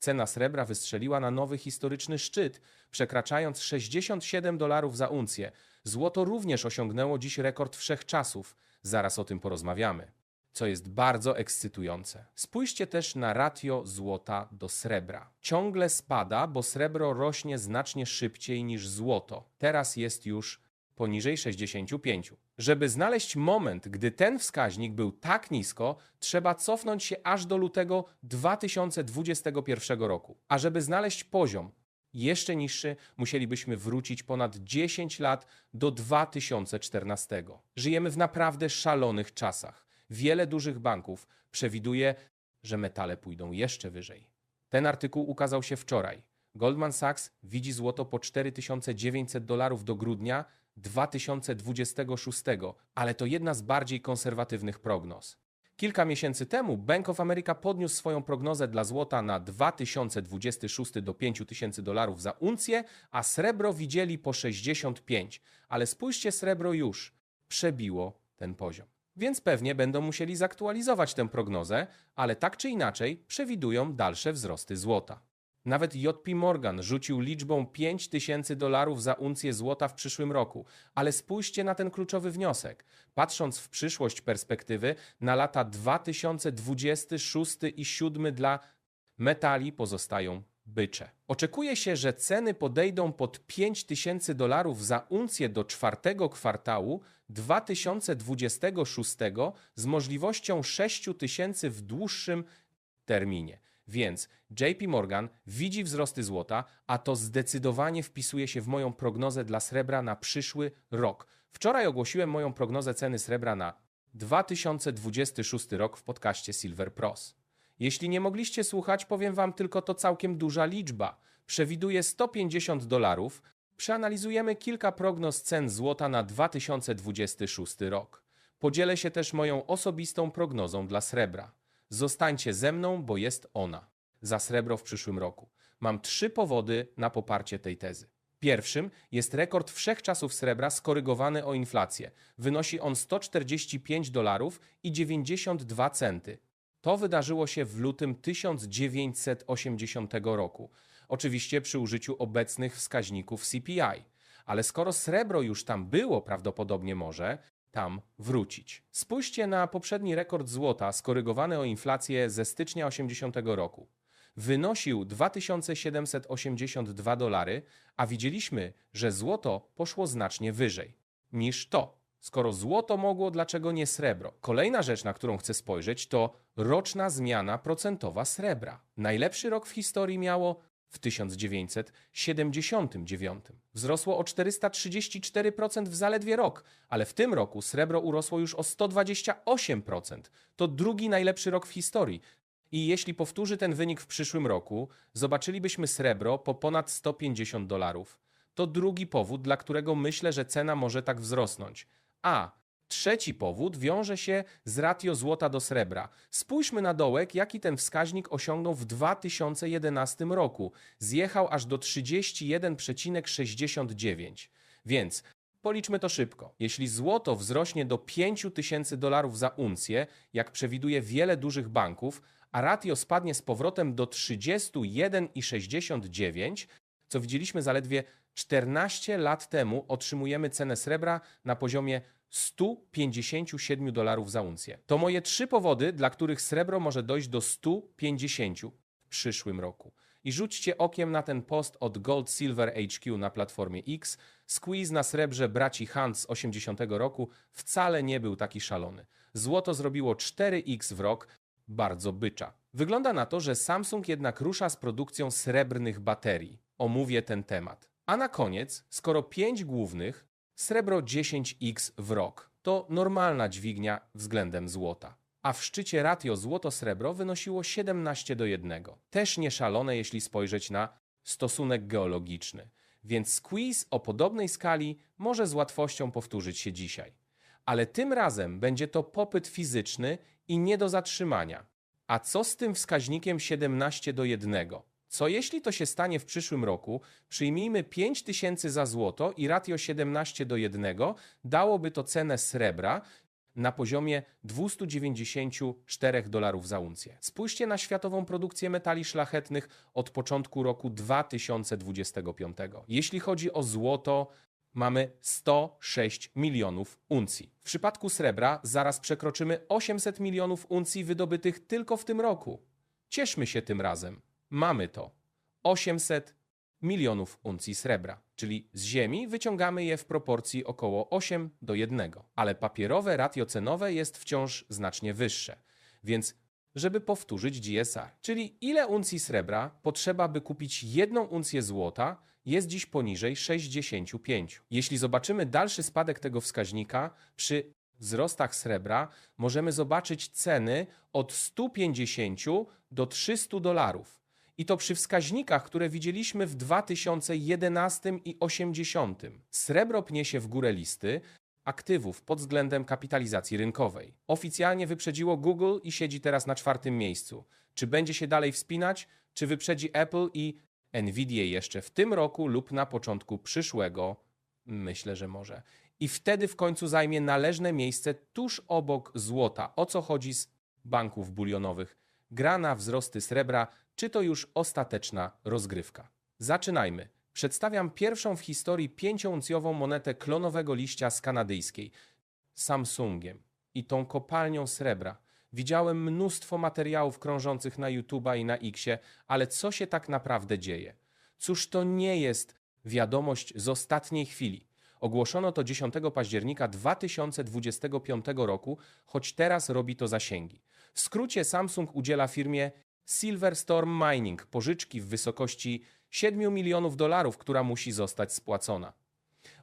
Cena srebra wystrzeliła na nowy historyczny szczyt, przekraczając 67 dolarów za uncję. Złoto również osiągnęło dziś rekord wszechczasów. Zaraz o tym porozmawiamy. Co jest bardzo ekscytujące. Spójrzcie też na ratio złota do srebra. Ciągle spada, bo srebro rośnie znacznie szybciej niż złoto. Teraz jest już poniżej 65. Żeby znaleźć moment, gdy ten wskaźnik był tak nisko, trzeba cofnąć się aż do lutego 2021 roku. A żeby znaleźć poziom jeszcze niższy, musielibyśmy wrócić ponad 10 lat do 2014. Żyjemy w naprawdę szalonych czasach. Wiele dużych banków przewiduje, że metale pójdą jeszcze wyżej. Ten artykuł ukazał się wczoraj. Goldman Sachs widzi złoto po 4900 dolarów do grudnia 2026, ale to jedna z bardziej konserwatywnych prognoz. Kilka miesięcy temu Bank of America podniósł swoją prognozę dla złota na 2026 do 5000 dolarów za uncję, a srebro widzieli po 65, ale spójrzcie, srebro już przebiło ten poziom. Więc pewnie będą musieli zaktualizować tę prognozę, ale tak czy inaczej przewidują dalsze wzrosty złota. Nawet JP Morgan rzucił liczbą 5000 dolarów za uncję złota w przyszłym roku. Ale spójrzcie na ten kluczowy wniosek. Patrząc w przyszłość perspektywy, na lata 2026 i 2027 dla metali pozostają bycze. Oczekuje się, że ceny podejdą pod 5000 dolarów za uncję do czwartego kwartału 2026 z możliwością 6000 w dłuższym terminie. Więc JP Morgan widzi wzrosty złota, a to zdecydowanie wpisuje się w moją prognozę dla srebra na przyszły rok. Wczoraj ogłosiłem moją prognozę ceny srebra na 2026 rok w podcaście Silver Pros. Jeśli nie mogliście słuchać, powiem wam tylko to całkiem duża liczba. Przewiduję 150 dolarów. Przeanalizujemy kilka prognoz cen złota na 2026 rok. Podzielę się też moją osobistą prognozą dla srebra. Zostańcie ze mną, bo jest ona. Za srebro w przyszłym roku. Mam trzy powody na poparcie tej tezy. Pierwszym jest rekord wszechczasów srebra skorygowany o inflację. Wynosi on 145 dolarów i 92 centy. To wydarzyło się w lutym 1980 roku. Oczywiście przy użyciu obecnych wskaźników CPI. Ale skoro srebro już tam było, prawdopodobnie może, tam wrócić. Spójrzcie na poprzedni rekord złota skorygowany o inflację ze stycznia 80 roku. Wynosił 2782 dolary, a widzieliśmy, że złoto poszło znacznie wyżej niż to. Skoro złoto mogło, dlaczego nie srebro? Kolejna rzecz, na którą chcę spojrzeć, to roczna zmiana procentowa srebra. Najlepszy rok w historii miało w 1979. Wzrosło o 434% w zaledwie rok, ale w tym roku srebro urosło już o 128%. To drugi najlepszy rok w historii. I jeśli powtórzy ten wynik w przyszłym roku, zobaczylibyśmy srebro po ponad 150 dolarów. To drugi powód, dla którego myślę, że cena może tak wzrosnąć. A Trzeci powód wiąże się z ratio złota do srebra. Spójrzmy na dołek, jaki ten wskaźnik osiągnął w 2011 roku. Zjechał aż do 31,69. Więc policzmy to szybko. Jeśli złoto wzrośnie do 5000 dolarów za uncję, jak przewiduje wiele dużych banków, a ratio spadnie z powrotem do 31,69, co widzieliśmy zaledwie 14 lat temu, otrzymujemy cenę srebra na poziomie 157 dolarów za uncję. To moje trzy powody, dla których srebro może dojść do 150 w przyszłym roku. I rzućcie okiem na ten post od Gold Silver HQ na platformie X. Squeeze na srebrze braci Hunt z 80 roku wcale nie był taki szalony. Złoto zrobiło 4x w rok, bardzo bycza. Wygląda na to, że Samsung jednak rusza z produkcją srebrnych baterii. Omówię ten temat. A na koniec, skoro pięć głównych, Srebro 10x w rok to normalna dźwignia względem złota. A w szczycie ratio złoto-srebro wynosiło 17 do 1. Też nie szalone, jeśli spojrzeć na stosunek geologiczny. Więc squeeze o podobnej skali może z łatwością powtórzyć się dzisiaj. Ale tym razem będzie to popyt fizyczny i nie do zatrzymania. A co z tym wskaźnikiem 17 do 1? Co jeśli to się stanie w przyszłym roku? Przyjmijmy 5000 za złoto i ratio 17 do 1 dałoby to cenę srebra na poziomie 294 dolarów za uncję. Spójrzcie na światową produkcję metali szlachetnych od początku roku 2025. Jeśli chodzi o złoto, mamy 106 milionów uncji. W przypadku srebra zaraz przekroczymy 800 milionów uncji wydobytych tylko w tym roku. Cieszmy się tym razem. Mamy to. 800 milionów uncji srebra, czyli z ziemi wyciągamy je w proporcji około 8 do 1, ale papierowe ratio cenowe jest wciąż znacznie wyższe. Więc żeby powtórzyć GSR, czyli ile uncji srebra potrzeba, by kupić jedną uncję złota, jest dziś poniżej 65. Jeśli zobaczymy dalszy spadek tego wskaźnika, przy wzrostach srebra możemy zobaczyć ceny od 150 do 300 dolarów. I to przy wskaźnikach, które widzieliśmy w 2011 i 80. Srebro pnie się w górę listy aktywów pod względem kapitalizacji rynkowej. Oficjalnie wyprzedziło Google i siedzi teraz na czwartym miejscu. Czy będzie się dalej wspinać, czy wyprzedzi Apple i Nvidia jeszcze w tym roku lub na początku przyszłego? Myślę, że może. I wtedy w końcu zajmie należne miejsce tuż obok złota. O co chodzi z banków bulionowych? Gra na wzrosty srebra, czy to już ostateczna rozgrywka? Zaczynajmy. Przedstawiam pierwszą w historii pięciouncjową monetę klonowego liścia z kanadyjskiej Samsungiem i tą kopalnią srebra. Widziałem mnóstwo materiałów krążących na YouTube'a i na Xie, ale co się tak naprawdę dzieje? Cóż to nie jest wiadomość z ostatniej chwili. Ogłoszono to 10 października 2025 roku, choć teraz robi to zasięgi. W skrócie Samsung udziela firmie Silverstorm Mining pożyczki w wysokości 7 milionów dolarów, która musi zostać spłacona.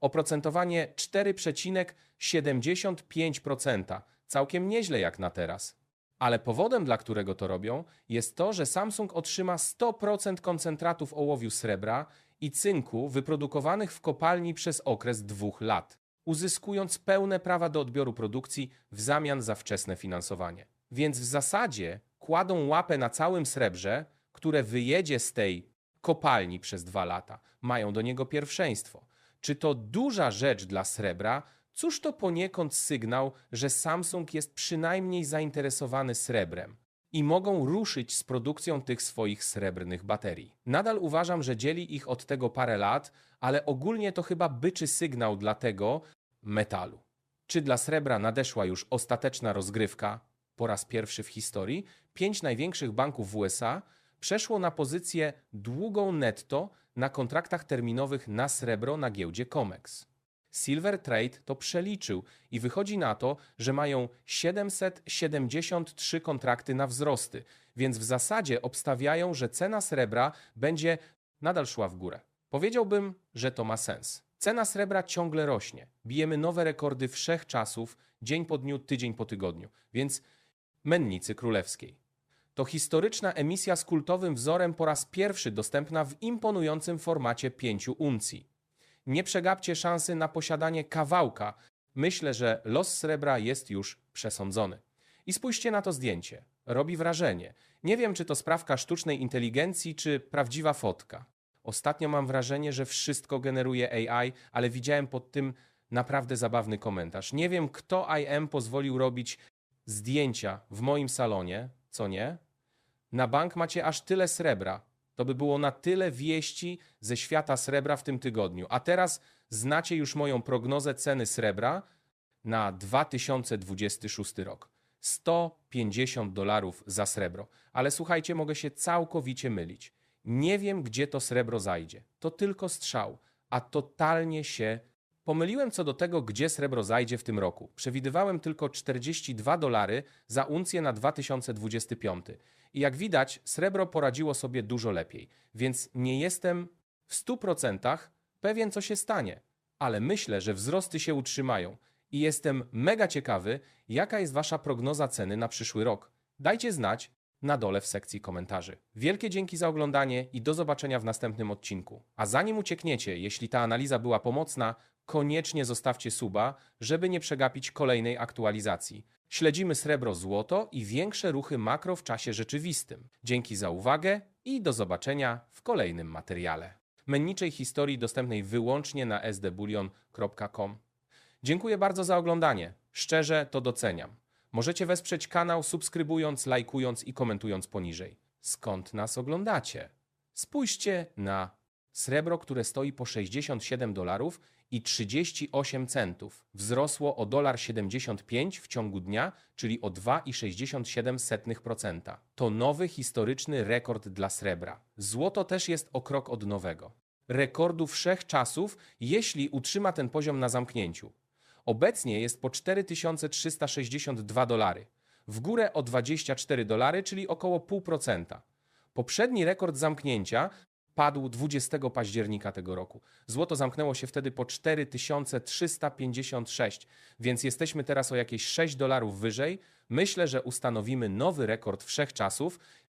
Oprocentowanie 4,75%. Całkiem nieźle jak na teraz. Ale powodem, dla którego to robią, jest to, że Samsung otrzyma 100% koncentratów ołowiu srebra i cynku wyprodukowanych w kopalni przez okres dwóch lat, uzyskując pełne prawa do odbioru produkcji w zamian za wczesne finansowanie. Więc w zasadzie kładą łapę na całym srebrze, które wyjedzie z tej kopalni przez dwa lata. Mają do niego pierwszeństwo. Czy to duża rzecz dla srebra? Cóż to poniekąd sygnał, że Samsung jest przynajmniej zainteresowany srebrem i mogą ruszyć z produkcją tych swoich srebrnych baterii. Nadal uważam, że dzieli ich od tego parę lat, ale ogólnie to chyba byczy sygnał dla tego metalu. Czy dla srebra nadeszła już ostateczna rozgrywka? Po raz pierwszy w historii pięć największych banków w USA przeszło na pozycję długą netto na kontraktach terminowych na srebro na giełdzie COMEX. Silver Trade to przeliczył i wychodzi na to, że mają 773 kontrakty na wzrosty, więc w zasadzie obstawiają, że cena srebra będzie nadal szła w górę. Powiedziałbym, że to ma sens. Cena srebra ciągle rośnie. Bijemy nowe rekordy wszechczasów, dzień po dniu, tydzień po tygodniu. Więc Mennicy Królewskiej. To historyczna emisja z kultowym wzorem po raz pierwszy dostępna w imponującym formacie 5 uncji. Nie przegapcie szansy na posiadanie kawałka. Myślę, że los srebra jest już przesądzony. I spójrzcie na to zdjęcie. Robi wrażenie. Nie wiem, czy to sprawka sztucznej inteligencji, czy prawdziwa fotka. Ostatnio mam wrażenie, że wszystko generuje AI, ale widziałem pod tym naprawdę zabawny komentarz. Nie wiem, kto IM pozwolił robić zdjęcia w moim salonie, co nie? Na bank macie aż tyle srebra. To by było na tyle wieści ze świata srebra w tym tygodniu. A teraz znacie już moją prognozę ceny srebra na 2026 rok. 150 dolarów za srebro. Ale słuchajcie, mogę się całkowicie mylić. Nie wiem, gdzie to srebro zajdzie. To tylko strzał, a totalnie się Pomyliłem co do tego, gdzie srebro zajdzie w tym roku. Przewidywałem tylko 42 dolary za uncję na 2025. I jak widać, srebro poradziło sobie dużo lepiej, więc nie jestem w 100% pewien, co się stanie. Ale myślę, że wzrosty się utrzymają i jestem mega ciekawy, jaka jest Wasza prognoza ceny na przyszły rok. Dajcie znać na dole w sekcji komentarzy. Wielkie dzięki za oglądanie i do zobaczenia w następnym odcinku. A zanim uciekniecie, jeśli ta analiza była pomocna, koniecznie zostawcie suba, żeby nie przegapić kolejnej aktualizacji. Śledzimy srebro-złoto i większe ruchy makro w czasie rzeczywistym. Dzięki za uwagę i do zobaczenia w kolejnym materiale. Menniczej historii dostępnej wyłącznie na sdbullion.com. Dziękuję bardzo za oglądanie. Szczerze to doceniam. Możecie wesprzeć kanał subskrybując, lajkując i komentując poniżej. Skąd nas oglądacie? Spójrzcie na srebro, które stoi po 67 dolarów i 38 centów. Wzrosło o dolar 75 w ciągu dnia, czyli o 2,67%. To nowy historyczny rekord dla srebra. Złoto też jest o krok od nowego. Rekordu wszechczasów, jeśli utrzyma ten poziom na zamknięciu. Obecnie jest po 4362 dolary. W górę o 24 dolary, czyli około 0,5%. Poprzedni rekord zamknięcia padł 20 października tego roku. Złoto zamknęło się wtedy po 4356, więc jesteśmy teraz o jakieś 6 dolarów wyżej. Myślę, że ustanowimy nowy rekord wszechczasów,